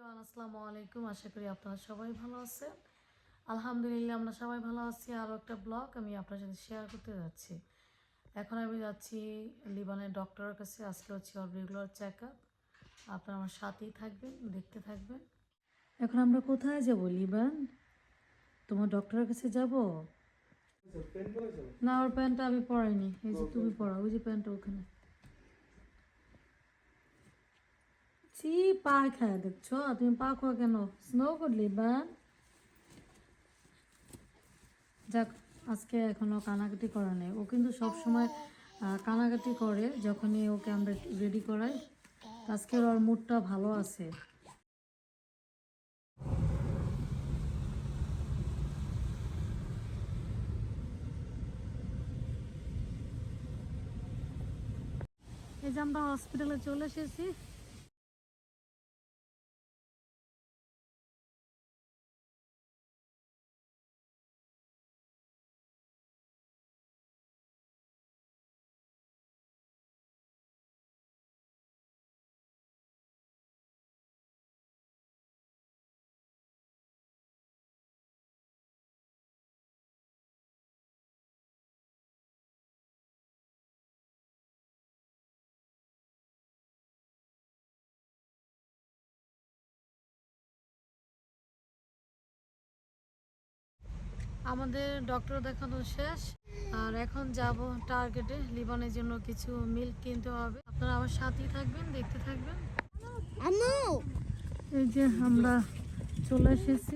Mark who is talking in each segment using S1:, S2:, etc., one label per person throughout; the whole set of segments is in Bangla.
S1: এভরিওয়ান আসসালামু আলাইকুম। আশা করি আপনারা সবাই ভালো আছেন। আলহামদুলিল্লাহ আমরা সবাই ভালো আছি। আরও একটা ব্লগ আমি আপনার সাথে শেয়ার করতে যাচ্ছি। এখন আমি যাচ্ছি লিবানের ডক্টরের কাছে। আজকে হচ্ছে ওর রেগুলার চেক আপ আপনারা আমার সাথেই থাকবেন দেখতে থাকবেন। এখন আমরা কোথায় যাব লিবান? তোমার ডক্টরের কাছে যাব? না ওর প্যান্টটা আমি পরাইনি এই যে তুমি পড়া ওই যে প্যান্টটা ওখানে। ছি, পা খায় দেখছ? তুমি পা খাওয়া কেন? স্নো করলি, বা? যাক, আজকে এখনও কানাকাটি করা নেই। ও কিন্তু সবসময় কানাকাটি করে যখনই ওকে আমরা রেডি করাই। আজকে ওর মুডটা ভালো আছে। এই যে আমরা হসপিটালে চলে এসেছি। আমাদের ডক্টর দেখানো শেষ। আর এখন যাব টার্গেটে লিবানের জন্য কিছু মিল্ক কিনতে হবে। আপনারা আমার সাথেই থাকবেন দেখতে থাকবেন। এই যে আমরা চলে এসেছি।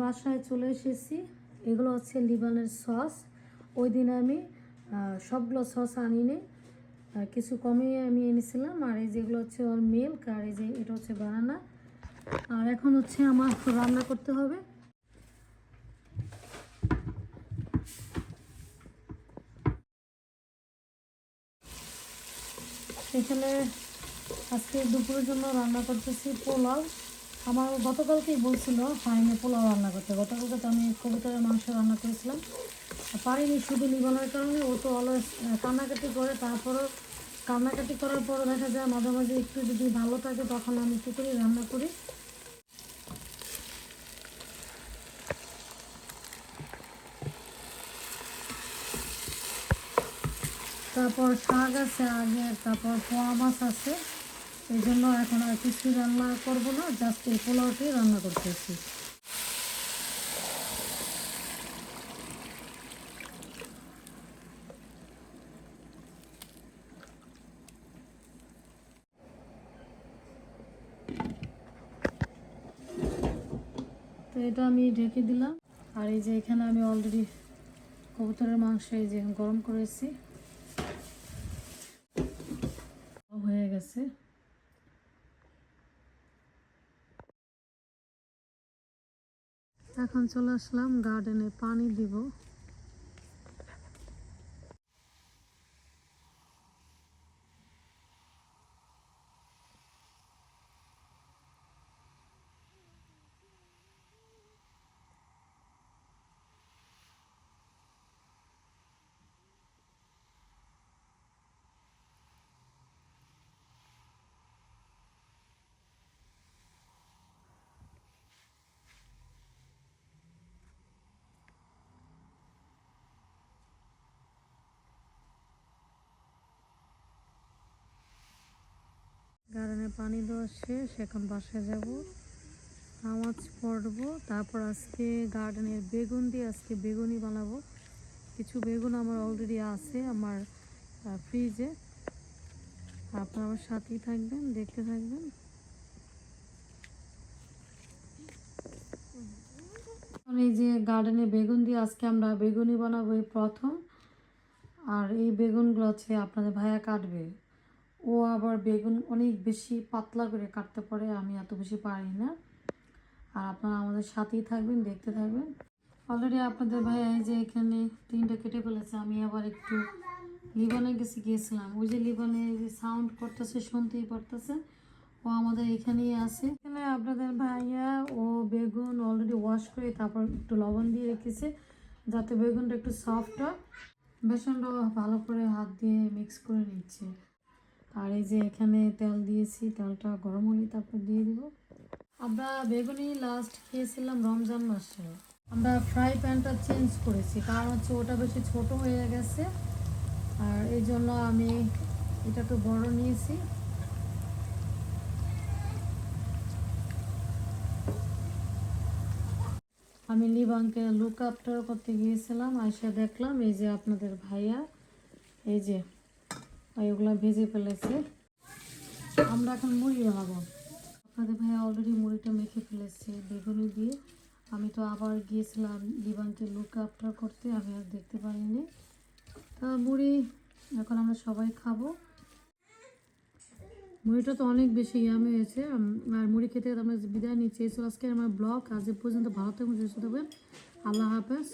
S1: বাসায় চলে এসেছি। এগুলো হচ্ছে লিবানের সস। ওই দিন আমি সবগুলো সস আনিনি। কিছু কমিয়ে আমি এনেছিলাম। আর এই যেগুলো হচ্ছে ওর মিল্ক আর এই যে এটা হচ্ছে বানানা আর এখন হচ্ছে আমার রান্না করতে হবে। এখানে আজকে দুপুরের জন্য রান্না করতেছি পোলাও। আমার গতকালকেই বলছিল ফাইনে পোলাও রান্না করতে। গতকালকে তো আমি কবুতরের মাংস রান্না করেছিলাম। পারিনি শুধু লিবানোর কারণে, ও তো অলওয়েজ কান্নাকাটি করে। তারপরও কান্নাকাটি করার পরও দেখা যায় মাঝে মাঝে একটু যদি ভালো থাকে, তখন আমি একটু করে রান্না করি। তারপর শাক আছে, আগে তারপর পোয়া মাছ আছে। এই জন্য এখন আর কিছু রান্না করব না জাস্ট এই পোলাওটি রান্না করতেছি। এটা আমি ঢেকে দিলাম, আর এই যে এখানে আমি অলরেডি কবুতরের মাংস এই যে গরম করেছি। হয়ে গেছে। এখন চলে আসলাম গার্ডেনে পানি দিব গার্ডেনে পানি দেওয়া শেষ, এখন বাসায় যাব, নামাজ পড়ব, তারপর আজকে গার্ডেনের বেগুন দিয়ে আজকে বেগুনি বানাবো। কিছু বেগুন আমার অলরেডি আছে আমার ফ্রিজে আপনারা আমার সাথেই থাকবেন, দেখতে থাকবেন। এই যে গার্ডেনে বেগুন দিয়ে আজকে আমরা বেগুনি বানাবো এই প্রথম। আর এই বেগুনগুলো হচ্ছে আপনাদের ভাইয়া কাটবে। ও আবার বেগুন অনেক বেশি পাতলা করে কাটতে পারে, আমি এত বেশি পারি না। আর আপনারা আমাদের সাথেই থাকবেন, দেখতে থাকবেন। অলরেডি আপনাদের ভাই যে এখানে তিনটা কেটে ফেলেছে, আমি আবার একটু লিবানে গেছি গিয়েছিলাম। ওই যে লিবানে যে সাউন্ড করতেছে, শুনতেই পারতেছে। ও আমাদের এখানেই আছে। এখানে আপনাদের ভাইয়া ও বেগুন অলরেডি ওয়াশ করে তারপর একটু লবণ দিয়ে রেখেছে, যাতে বেগুনটা একটু সফট হয়। বেসনটা ভালো করে হাত দিয়ে মিক্স করে নিচ্ছে। আর এই যে এখানে তেল দিয়েছি, তেলটা গরম হলে তারপর দিয়ে দিব। আমরা বেগুনি লাস্ট খেয়েছিলাম রমজান মাসে। আমরা ফ্রাই প্যানটা চেঞ্জ করেছি, কারণ হচ্ছে ওটা বেশি ছোট হয়ে গেছে। আর এই জন্য আমি এটা একটু বড় নিয়েছি। আমি লিবাংকে লুক আপটার করতে গিয়েছিলাম, আইসা দেখলাম, এই যে আপনাদের ভাইয়া, এই যে এগুলো ভেজে ফেলেছে। আমরা এখন মুড়ি বানাবো। আপনাদের ভাইয়া অলরেডি মুড়িটা মেখে ফেলেছে বেগুনি দিয়ে। আমি তো আবার গিয়েছিলাম লিবানকে লুক আফটার করতে, আমি আর দেখতে পারিনি। তা মুড়ি এখন আমরা সবাই খাব। মুড়িটা তো অনেক বেশি ইয়ামি হয়েছে। আর মুড়ি খেতে আমরা বিদায় নিচ্ছি ছিল আজকে আমার ব্লগ আজ পর্যন্ত ভালো থাকবেন, সুস্থ থাকবেন। আল্লাহ হাফেজ।